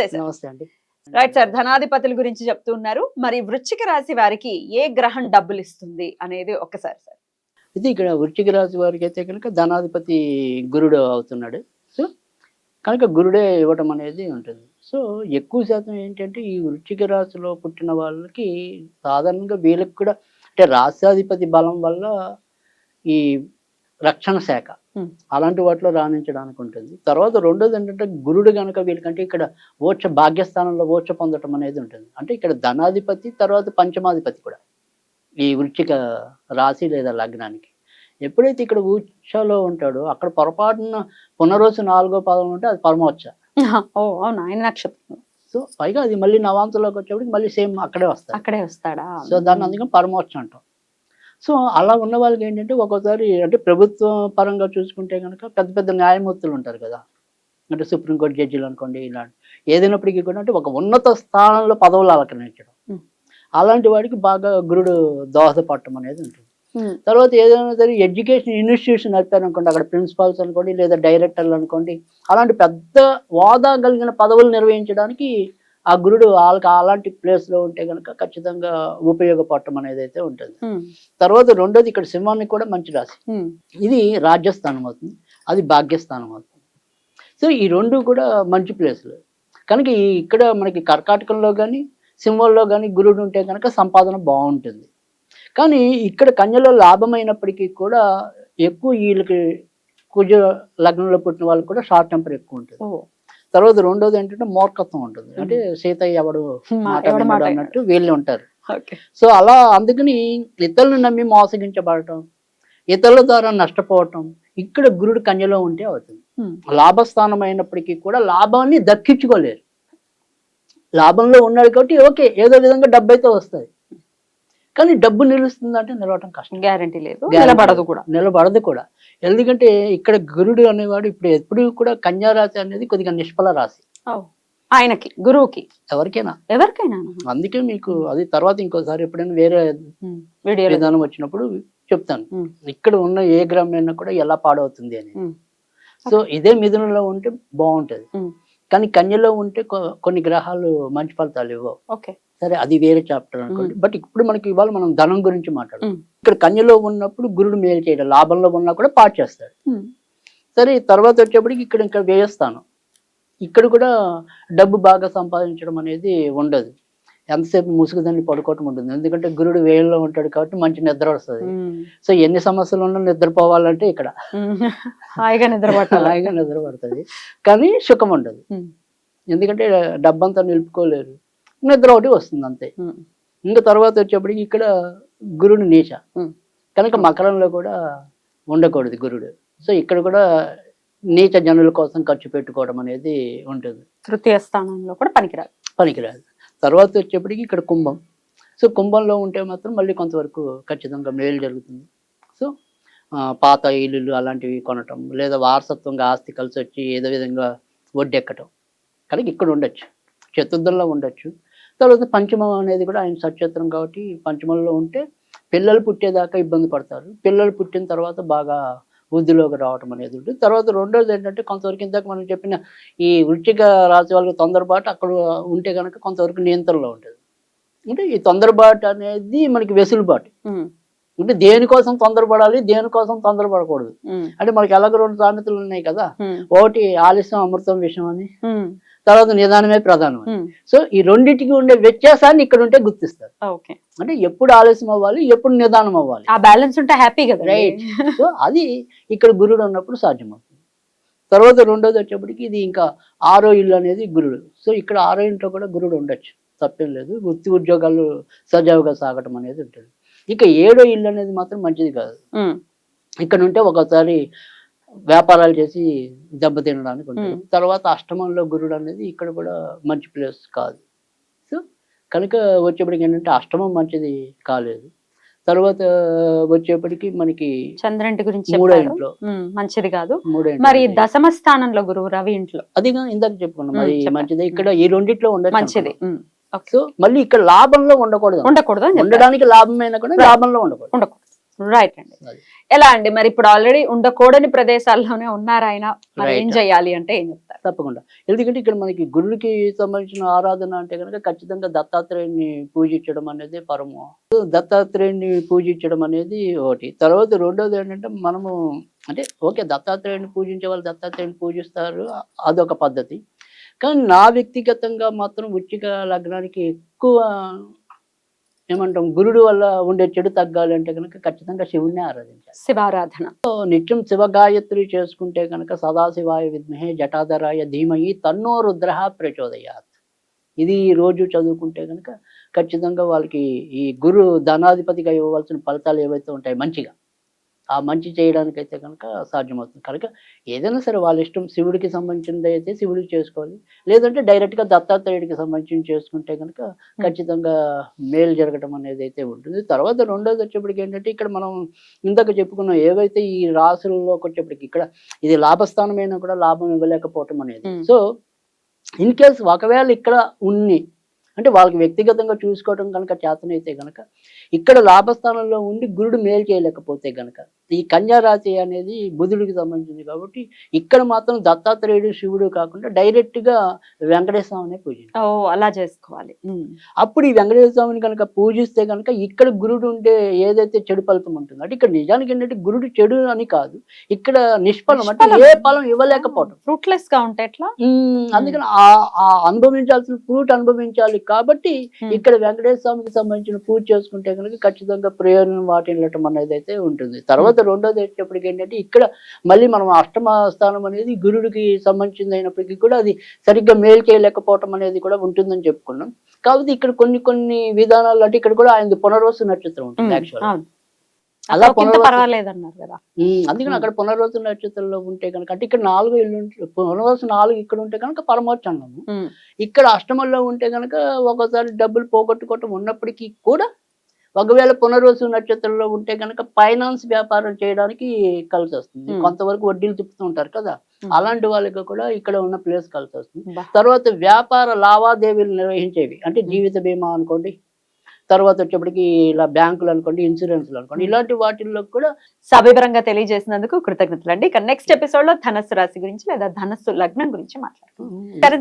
Sir. నమస్తే అండి. Right sir ధనాధిపతుల గురించి చెప్తూ ఉన్నారు. మరి వృశ్చిక రాశి వారికి ఏ గ్రహం డబ్బులు ఇస్తుంది అనేది ఒక్కసారి సార్. ఇది ఇక్కడ వృశ్చిక రాశి వారికి అయితే కనుక ధనాధిపతి గురుడు అవుతున్నాడు. సో కనుక గురుడే ఇవ్వటం అనేది ఉంటుంది. సో ఎక్కువ శాతం ఏంటంటే ఈ వృశ్చిక రాశిలో పుట్టిన వాళ్ళకి సాధారణంగా వీళ్ళకి కూడా అంటే రాష్ట్రాధిపతి బలం వల్ల ఈ రక్షణ శాఖ. అలాంటి వాటిలో రాణించడానికి ఉంటుంది. తర్వాత రెండోది ఏంటంటే గురుడు కనుక వీళ్ళకంటే ఇక్కడ ఓచ భాగ్యస్థానంలో ఓచ పొందటం అనేది ఉంటుంది. అంటే ఇక్కడ ధనాధిపతి తర్వాత పంచమాధిపతి కూడా ఈ వృశ్చిక రాశి లేదా లగ్నానికి. ఎప్పుడైతే ఇక్కడ ఊచలో ఉంటాడో అక్కడ పొరపాటున పునరోజు నాలుగో పదం ఉంటే అది పరమోచ్చ. ఓ అవునా ఆయన నక్షత్రం. సో పైగా అది మళ్ళీ నవాంతులోకి వచ్చేప్పటికి మళ్ళీ సేమ్ అక్కడే వస్తాయి అక్కడే వస్తాడా? సో దాన్ని అందుకని పరమోచ్చ అంటాం. సో అలా ఉన్న వాళ్ళకి ఏంటంటే ఒక్కోసారి అంటే ప్రభుత్వ పరంగా చూసుకుంటే కనుక పెద్ద పెద్ద న్యాయమూర్తులు ఉంటారు కదా. అంటే సుప్రీంకోర్టు జడ్జిలు అనుకోండి ఇలాంటి ఏదైనప్పటికీ కూడా అంటే ఒక ఉన్నత స్థానంలో పదవులు అలంకరించడం. అలాంటి వాడికి బాగా గురుడు దోహదపడటం అనేది ఉంటుంది. తర్వాత ఏదైనా సరే ఎడ్యుకేషన్ ఇన్స్టిట్యూషన్ నడిపారు అనుకోండి అక్కడ ప్రిన్సిపాల్స్ అనుకోండి లేదా డైరెక్టర్లు అనుకోండి అలాంటి పెద్ద హోదా కలిగిన పదవులు నిర్వహించడానికి ఆ గురుడు వాళ్ళకి అలాంటి ప్లేస్లో ఉంటే కనుక ఖచ్చితంగా ఉపయోగపడటం అనేది అయితే ఉంటుంది. తర్వాత రెండోది ఇక్కడ సింహానికి కూడా మంచి రాశి. ఇది రాజ్యస్థానం అవుతుంది. అది భాగ్యస్థానం అవుతుంది. సో ఈ రెండు కూడా మంచి ప్లేస్లు కనుక ఈ ఇక్కడ మనకి కర్కాటకంలో కానీ సింహంలో కానీ గురుడు ఉంటే కనుక సంపాదన బాగుంటుంది. కానీ ఇక్కడ కన్యలో లాభమైనప్పటికీ కూడా ఎక్కువ వీళ్ళకి కుజ లగ్నంలో పుట్టిన వాళ్ళకి కూడా షార్ట్ టెంపర్ ఎక్కువ ఉంటుంది. తర్వాత రెండోది ఏంటంటే మూర్ఖత్వం ఉంటుంది. అంటే సీతయ్య ఎవడు మాట అన్నట్టు వీళ్ళు ఉంటారు. సో అలా అందుకని ఇతరులను నమ్మి మోసగించబడటం ఇతరుల ద్వారా నష్టపోవటం ఇక్కడ గురుడు కన్యలో ఉంటే అవుతుంది. లాభస్థానం అయినప్పటికీ కూడా లాభాన్ని దక్కించుకోలేరు. లాభంలో ఉన్నాడు కాబట్టి ఓకే ఏదో విధంగా డబ్బు అయితే వస్తుంది కానీ డబ్బు నిలుస్తుందంటే నిలవటం కష్టం. గ్యారంటీ లేదు. నిలబడదు కూడా. నిలబడదు కూడా. ఎందుకంటే ఇక్కడ గురుడు అనేవాడు ఇప్పుడు ఎప్పుడు కూడా కన్యా రాశి అనేది కొద్దిగా నిష్ఫల రాశి. ఆయనకి గురువుకి. ఎవరికైనా. ఎవరికైనా. అందుకే మీకు అది తర్వాత ఇంకోసారి ఎప్పుడైనా వేరే వీడియోలో. విధానం వచ్చినప్పుడు చెప్తాను. ఇక్కడ ఉన్న ఏ గ్రామం అయినా కూడా ఎలా పాడవుతుంది అని. సో ఇదే మిథునంలో ఉంటే బాగుంటది. కానీ కన్యలో ఉంటే కొన్ని గ్రహాలు మంచి ఫలితాలు ఇవ్వవు. ఓకే. సరే అది వేరే చాప్టర్ అనుకోండి. బట్ ఇప్పుడు మనకి ఇవాళ మనం ధనం గురించి మాట్లాడాం ఉమ్, ఇక్కడ కన్యలో ఉన్నప్పుడు గురుడు మేలు చేయడం లాభంలో ఉన్నా కూడా పాటు చేస్తాడు. సరే తర్వాత వచ్చేప్పటికి ఇక్కడ ఇంకా వ్యయస్థానం. ఇక్కడ కూడా డబ్బు బాగా సంపాదించడం అనేది ఉండదు. ఎంతసేపు ముసుగుదని పడుకోవటం ఉంటుంది. ఎందుకంటే గురుడు వేయంలో ఉంటాడు కాబట్టి మంచి నిద్ర వస్తుంది. సో ఎన్ని సమస్యలు ఉన్నా నిద్రపోవాలంటే ఇక్కడ. హాయిగా నిద్ర పట్టాలి హాయిగా నిద్ర పడుతుంది కానీ సుఖం ఉండదు. ఎందుకంటే డబ్బంతా నిలుపుకోలేరు. నిద్ర ఒకటి వస్తుంది అంతే. ఇంకా తర్వాత వచ్చేప్పటికి ఇక్కడ గురుడు నీచ. కనుక మకరంలో కూడా ఉండకూడదు గురుడు. సో ఇక్కడ కూడా నీచ జనుల కోసం ఖర్చు పెట్టుకోవడం అనేది ఉంటుంది. తృతీయ స్థానంలో కూడా పనికిరాదు. పనికిరాదు. తర్వాత వచ్చేప్పటికి ఇక్కడ కుంభం. సో కుంభంలో ఉంటే మాత్రం మళ్ళీ కొంతవరకు ఖచ్చితంగా మేలు జరుగుతుంది. సో పాత ఇల్లులు అలాంటివి కొనటం లేదా వారసత్వంగా ఆస్తి కలిసి వచ్చి ఏదో విధంగా వడ్డెక్కటం కనుక ఇక్కడ ఉండొచ్చు. చతుర్థంలో ఉండొచ్చు. తర్వాత పంచమం అనేది కూడా ఆయన సచేత్రం కాబట్టి పంచమంలో ఉంటే పిల్లలు పుట్టేదాకా ఇబ్బంది పడతారు. పిల్లలు పుట్టిన తర్వాత బాగా వృద్ధిలోకి రావటం అనేది ఉంటుంది. తర్వాత రెండోది ఏంటంటే కొంతవరకు ఇందాక మనం చెప్పిన ఈ వృశ్చిక రాశి వాళ్ళకి తొందరపాటు అక్కడ ఉంటే కనుక కొంతవరకు నియంత్రణలో ఉంటుంది. అంటే ఈ తొందరపాటు అనేది మనకి వెసులుబాటు. అంటే దేనికోసం తొందరపడాలి దేనికోసం తొందరపడకూడదు. అంటే మనకి ఎలాగ రెండు సామెతలు ఉన్నాయి కదా. ఒకటి ఆలస్యం అమృతం విషయం అని తర్వాత నిదానమే ప్రధానం సో ఈ రెండింటికి ఉండే వ్యత్యాసాన్ని ఇక్కడ ఉంటే గుర్తిస్తారు. అంటే ఎప్పుడు ఆలస్యం అవ్వాలి ఎప్పుడు నిదానం అవ్వాలి. ఆ బ్యాలెన్స్ ఉంటే హ్యాపీ కదా Right. సో అది ఇక్కడ గురుడు ఉన్నప్పుడు సాధ్యమవుతుంది. తర్వాత రెండోది వచ్చేప్పటికి ఇది ఇంకా ఆరో ఇల్లు అనేది గురుడు. సో ఇక్కడ ఆరో ఇంట్లో కూడా గురుడు ఉండొచ్చు. తప్పేం లేదు. వృత్తి ఉద్యోగాలు సజావుగా సాగటం అనేది ఉంటుంది. ఇక ఏడో ఇల్లు అనేది మాత్రం మంచిది కాదు. ఇక్కడ ఉంటే ఒకసారి వ్యాపారాలు చేసి దెబ్బతినడానికి ఉంటుంది. తర్వాత అష్టమంలో గురుడు అనేది ఇక్కడ కూడా మంచి ప్లేస్ కాదు. సో కనుక వచ్చేప్పటికి ఏంటంటే అష్టమం మంచిది కాలేదు. తర్వాత వచ్చేప్పటికి మనకి చంద్రుంటి గురించి మూడో ఇంట్లో. మంచిది కాదు. మరి. దశమ స్థానంలో గురువు రవి ఇంట్లో. అదిగా ఇందాక చెప్పుకున్నాం. మరి. మంచిది. ఇక్కడ ఈ రెండిట్లో ఉండదు మంచిది. సో మళ్ళీ ఇక్కడ లాభంలో ఉండకూడదు ఉండకూడదు. ఉండడానికి లాభమైనా కూడా లాభంలో ఉండకూడదు. ఉండకూడదు. రైట్ అండి. ఎలా అండి? మరి ఇప్పుడు ఆల్రెడీ ఉండకూడని ప్రదేశాల్లోనే ఉన్నారు ఆయన. మరి ఏం. చేయాలి అంటే ఏం చెప్తారు? తప్పకుండా. ఎందుకంటే ఇక్కడ మనకి గురుడికి సంబంధించిన ఆరాధన అంటే కనుక ఖచ్చితంగా దత్తాత్రేయుని పూజించడం అనేది పరము. దత్తాత్రేయుని పూజించడం అనేది ఒకటి. తర్వాత రెండోది ఏంటంటే మనము అంటే ఓకే దత్తాత్రేయుని పూజించే వాళ్ళు దత్తాత్రేయుని పూజిస్తారు. అదొక పద్ధతి. కానీ నా వ్యక్తిగతంగా మాత్రం వృచ్చిక లగ్నానికి ఎక్కువ ఏమంటాం గురుడు వల్ల ఉండే చెడు తగ్గాలి అంటే కనుక ఖచ్చితంగా శివుణ్ణి ఆరాధించాలి. శివారాధన. నిత్యం శివగాయత్రి చేసుకుంటే కనుక సదాశివాయ విద్మహే జటాధరాయ ధీమహి తన్నో రుద్ర ప్రచోదయాత్. ఇది రోజు చదువుకుంటే కనుక ఖచ్చితంగా వాళ్ళకి ఈ గురు ధనాధిపతిగా ఇవ్వవలసిన ఫలితాలు ఏవైతే ఉంటాయి మంచిగా. ఆ మంచి చేయడానికైతే కనుక సాధ్యమవుతుంది. కనుక ఏదైనా సరే వాళ్ళ ఇష్టం శివుడికి సంబంధించింది అయితే శివుడికి చేసుకోవాలి. లేదంటే డైరెక్ట్గా దత్తాత్రేయుడికి సంబంధించి చేసుకుంటే కనుక ఖచ్చితంగా మేలు జరగడం అనేది అయితే ఉంటుంది. తర్వాత రెండోది వచ్చేప్పటికి ఏంటంటే ఇక్కడ మనం ఇందాక చెప్పుకున్నాం ఏవైతే ఈ రాసులలోకి వచ్చేప్పటికి ఇక్కడ ఇది లాభస్థానమైనా కూడా లాభం ఇవ్వలేకపోవటం అనేది. సో ఇన్ కేస్ ఒకవేళ ఇక్కడ ఉన్ని అంటే వాళ్ళకి వ్యక్తిగతంగా చూసుకోవడం కనుక చేతనైతే గనక ఇక్కడ లాభస్థానంలో ఉండి గురుడు మేలు చేయలేకపోతే గనక ఈ కన్యా రాశి అనేది బుధుడికి సంబంధించింది కాబట్టి ఇక్కడ మాత్రం దత్తాత్రేయుడు శివుడు కాకుండా డైరెక్ట్గా వెంకటేశ్వర స్వామిని పూజించాలి ఓ అలా చేసుకోవాలి. అప్పుడు ఈ వెంకటేశ్వర స్వామిని కనుక పూజిస్తే కనుక ఇక్కడ గురుడు ఉండే ఏదైతే చెడు ఫలితం ఉంటుందో అంటే ఇక్కడ నిజానికి ఏంటంటే గురుడు చెడు అని కాదు ఇక్కడ నిష్ఫలం అంటే. ఏ ఫలం ఇవ్వలేకపోవడం ఫ్రూట్లెస్గా ఉంటే ఎట్లా? అందుకని ఆ ఆ అనుభవించాల్సిన ఫ్రూట్ అనుభవించాలి కాబట్టి. ఇక్కడ వెంకటేశ్వర స్వామికి సంబంధించిన పూజ చేసుకుంటే కనుక ఖచ్చితంగా ప్రయోజనం వాటిల్లటం అనేది అయితే ఉంటుంది. తర్వాత రెండోది వచ్చేప్పటికి ఏంటంటే ఇక్కడ మళ్ళీ మనం అష్టమ స్థానం అనేది గురుడికి సంబంధించింది అయినప్పటికీ కూడా అది సరిగ్గా మేలు చేయలేకపోవటం అనేది కూడా ఉంటుందని చెప్పుకున్నాం. కాబట్టి ఇక్కడ కొన్ని కొన్ని విధానాలు అంటే ఇక్కడ కూడా ఆయన పునర్వసు నక్షత్రం ఉంటుంది యాక్చువల్ అలా అలా కింద. అందుకని. అక్కడ పునర్వసు నక్షత్రంలో ఉంటే కనుక అంటే ఇక్కడ నాలుగు ఇల్లు పునర్వసు నాలుగు ఇక్కడ ఉంటే కనుక పరమోచ్చంగము ఇక్కడ అష్టమంలో ఉంటే కనుక ఒకసారి డబ్బులు పోగొట్టుకోవటం ఉన్నప్పటికీ కూడా ఒకవేళ పునర్వసు నక్షత్రంలో ఉంటే కనుక ఫైనాన్స్ వ్యాపారం చేయడానికి కలిసి వస్తుంది. కొంతవరకు వడ్డీలు తిప్పుతూ ఉంటారు కదా. అలాంటి వాళ్ళకి కూడా ఇక్కడ ఉన్న ప్లేస్ కలిసి వస్తుంది. తర్వాత వ్యాపార లావాదేవీలు నిర్వహించేవి. అంటే జీవిత బీమా అనుకోండి తర్వాత వచ్చేప్పటికి ఇలా బ్యాంకులు అనుకోండి ఇన్సూరెన్స్లు అనుకోండి. ఇలాంటి వాటిల్లో కూడా సవివరంగా తెలియజేసినందుకు కృతజ్ఞతలు అండి. ఇక నెక్స్ట్ ఎపిసోడ్లో ధనస్సు రాశి గురించి లేదా ధనస్సు లగ్నం గురించి సార్?